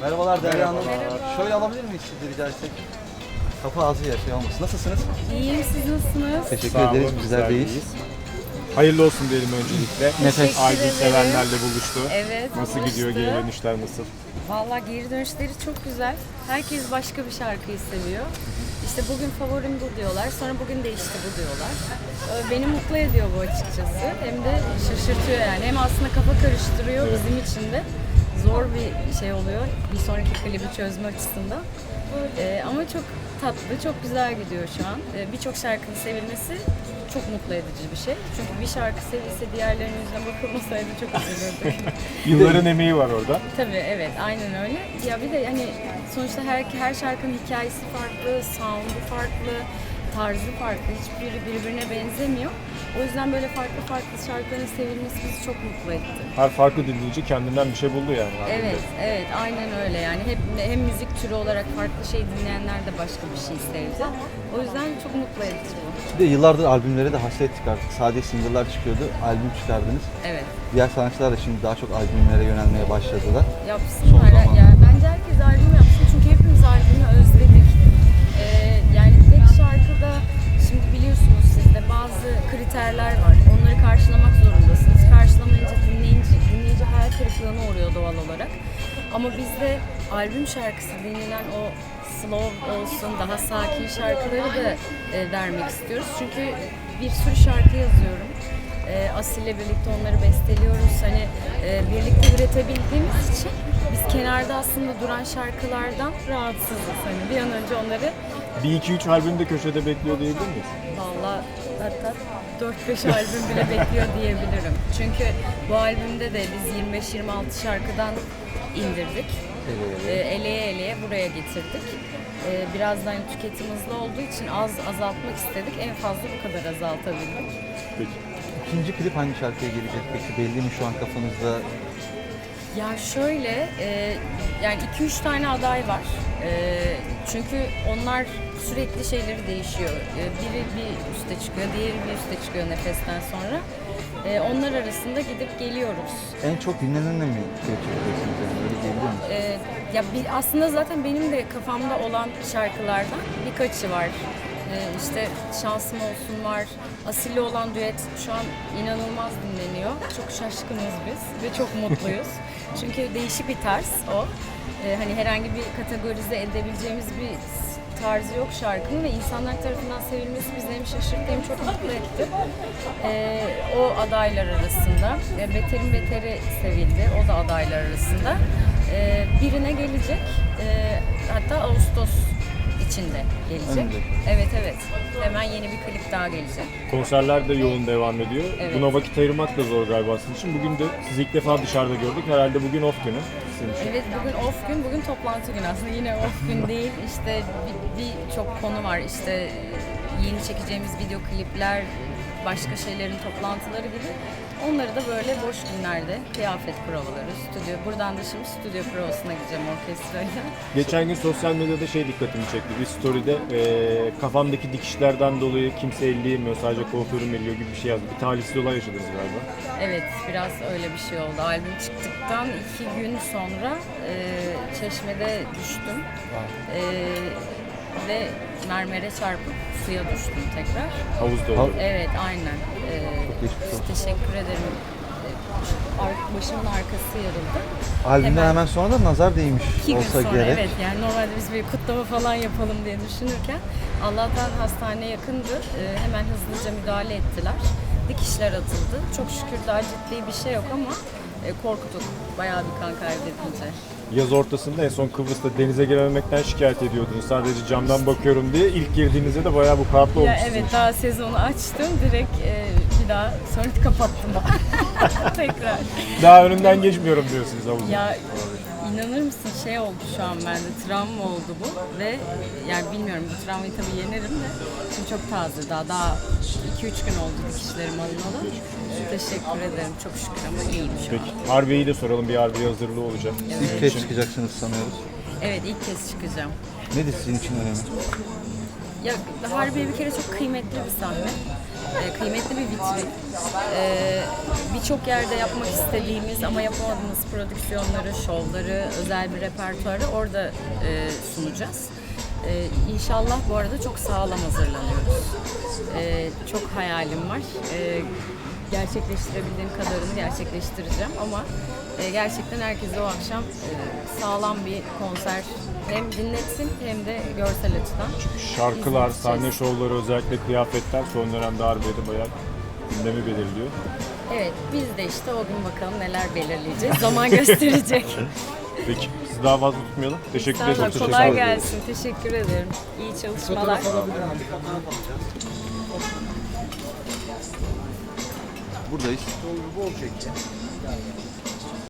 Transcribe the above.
Merhabalar Derya Hanım. Şöyle alabilir miyiz sizi rica etsek? Kapı ağzı yer şey olmasın. Nasılsınız? İyiyim, siz nasılsınız? Teşekkür Sağ olun, ederiz. Bizler deyiz. Hayırlı olsun diyelim öncelikle. Nefes. Aydın ederim. sevenlerle buluştu. Evet, Nasıl buluştu. gidiyor geri dönüşler nasıl? Valla geri dönüşleri çok güzel. Herkes başka bir şarkıyı seviyor. İşte bugün favorim bu diyorlar, sonra bugün değişti bu diyorlar. Ee, Beni mutlu ediyor bu açıkçası. Hem de şaşırtıyor yani. Hem aslında kafa karıştırıyor bizim için de. Zor bir şey oluyor bir sonraki klibi çözme açısından. Ee, ama çok tatlı, çok güzel gidiyor şu an. Ee, Birçok şarkının sevilmesi çok mutlu edici bir şey. Çünkü bir şarkı sevilse diğerlerinin yüzüne bakılmasaydı çok üzülürdük. Yılların emeği var orada. Tabii evet aynen öyle. Ya bir de hani sonuçta her her şarkının hikayesi farklı, sound'u farklı, tarzı farklı. Hiçbiri birbirine benzemiyor. O yüzden böyle farklı farklı şarkıların sevilmesi bizi çok mutlu etti. Her farklı dinleyici kendinden bir şey buldu yani. Evet, evet aynen öyle yani hep hem müzik türü olarak farklı şey dinleyenler de başka bir şey sevdi. O yüzden çok mutlu edici bu. Bir de yıllardır albümlere de hasrettik artık. Sadece single'lar çıkıyordu. Albüm çıkardınız. Evet. Diğer sanatçılar da şimdi daha çok albümlere yönelmeye başladılar. Son yapsınlar. zamanlarda. Yani kriterler var. Onları karşılamak zorundasınız. Karşılamayınca dinleyici, dinleyici hayal kırıklığına uğruyor doğal olarak. Ama bizde albüm şarkısı denilen o slow olsun, daha sakin şarkıları da e, vermek istiyoruz. Çünkü bir sürü şarkı yazıyorum. E, Asil'le birlikte onları besteliyoruz. Hani e, birlikte üretebildiğimiz için biz kenarda aslında duran şarkılardan rahatsızız. Hani bir an önce onları Bir iki üç albüm de köşede bekliyor diyebilir miyiz? Valla hatta 4-5 albüm bile bekliyor diyebilirim. Çünkü bu albümde de biz 25-26 şarkıdan indirdik. Ee, eleye eleye buraya getirdik. Ee, biraz hani tüketim hızlı olduğu için az azaltmak istedik. En fazla bu kadar azaltabildik. Peki. İkinci klip hangi şarkıya gelecek peki? Belli mi şu an kafanızda? Ya şöyle, e, yani 2-3 tane aday var. E, çünkü onlar sürekli şeyleri değişiyor. E, biri bir üste çıkıyor, diğeri bir üste çıkıyor nefesten sonra. E, onlar arasında gidip geliyoruz. En çok dinlenenle mi klip çekiyorsunuz? Yani öyle diyebilir miyiz? Ee, ya bir, aslında zaten benim de kafamda olan şarkılardan birkaçı var. Ee, işte şansım olsun var. Asil'le olan düet şu an inanılmaz dinleniyor. Çok şaşkınız biz ve çok mutluyuz. Çünkü değişik bir tarz o. Ee, hani herhangi bir kategorize edebileceğimiz bir tarzı yok şarkının ve insanlar tarafından sevilmesi bizi hem şaşırttı hem çok mutlu etti. Ee, o adaylar arasında. E, Beter'in Beter'i sevildi. O da adaylar arasında. Ee, birine gelecek. Ee, hatta Ağustos içinde gelecek. Önümüzdeki. Evet evet. Hemen yeni bir klip daha gelecek. Konserler de yoğun devam ediyor. Evet. Buna vakit ayırmak da zor galiba sizin için. Bugün de sizi ilk defa dışarıda gördük. Herhalde bugün off günü için. Evet bugün off gün, bugün toplantı günü aslında yine off gün değil. İşte bir- birçok konu var işte yeni çekeceğimiz video klipler, başka şeylerin toplantıları gibi. Onları da böyle boş günlerde kıyafet provaları, stüdyo. Buradan da şimdi stüdyo provasına gideceğim orkestrayla. Geçen gün sosyal medyada şey dikkatimi çekti. Bir story'de eee kafamdaki dikişlerden dolayı kimse elleyemiyor. Sadece kuaförüm elliyor gibi bir şey yazdı. Bir talihsiz olay yaşadınız galiba. Evet biraz öyle bir şey oldu. Albüm çıktıktan iki gün sonra e, çeşmede düştüm. E, ve mermere çarpıp suya düştüm tekrar. Havuzda Hav- oldu. Evet aynen. E, olsun. teşekkür ederim. E, ar- başımın arkası yarıldı. Albümden Hemen. hemen sonra da nazar değmiş İki gün olsa sonra gerek. evet yani normalde biz bir kutlama falan yapalım diye düşünürken Allah'tan hastane yakındı. E, hemen hızlıca müdahale ettiler. Dikişler atıldı. Çok şükür daha ciddi bir şey yok ama e, korktuk. Bayağı bir kan kaybedince. Yaz ortasında en son Kıbrıs'ta denize girememekten şikayet ediyordunuz. Sadece camdan bakıyorum diye. İlk girdiğinizde de bayağı bu kağıtlı Ya evet daha sezonu açtım. Direkt e, bir daha sonra kapattım. Tekrar. Daha önünden geçmiyorum diyorsunuz havuzun. Ya inanır mısın şey oldu şu an bende travma oldu bu ve yani bilmiyorum bu travmayı tabii yenerim de şimdi çok taze daha daha 2-3 gün oldu dikişlerim alınalı. Teşekkür ederim çok şükür ama iyiyim şu an. Peki Harbiye'yi de soralım. Bir Harbiye hazırlığı olacak. İlk sizin kez için. çıkacaksınız sanıyoruz. Evet ilk kez çıkacağım. Nedir sizin için önemli? Ya Harbiye bir kere çok kıymetli bir sahne. E, kıymetli bir vitrin. E, Birçok yerde yapmak istediğimiz ama yapamadığımız prodüksiyonları, şovları, özel bir repertuarı orada e, sunacağız. E, inşallah bu arada çok sağlam hazırlanıyoruz. E, çok hayalim var. E, gerçekleştirebildiğim kadarını gerçekleştireceğim ama e, gerçekten herkese o akşam e, sağlam bir konser hem dinletsin hem de görsel açıdan. Şarkılar, İzleyeceğiz. sahne şovları, özellikle kıyafetler son dönemde Harbiye'de bayağı gündemi belirliyor. Evet biz de işte o gün bakalım neler belirleyeceğiz. Zaman gösterecek. Peki sizi daha fazla tutmayalım. Teşekkür Çok kolay gelsin. Teşekkür ederim. İyi çalışmalar. Buradayız. Bol çek ya.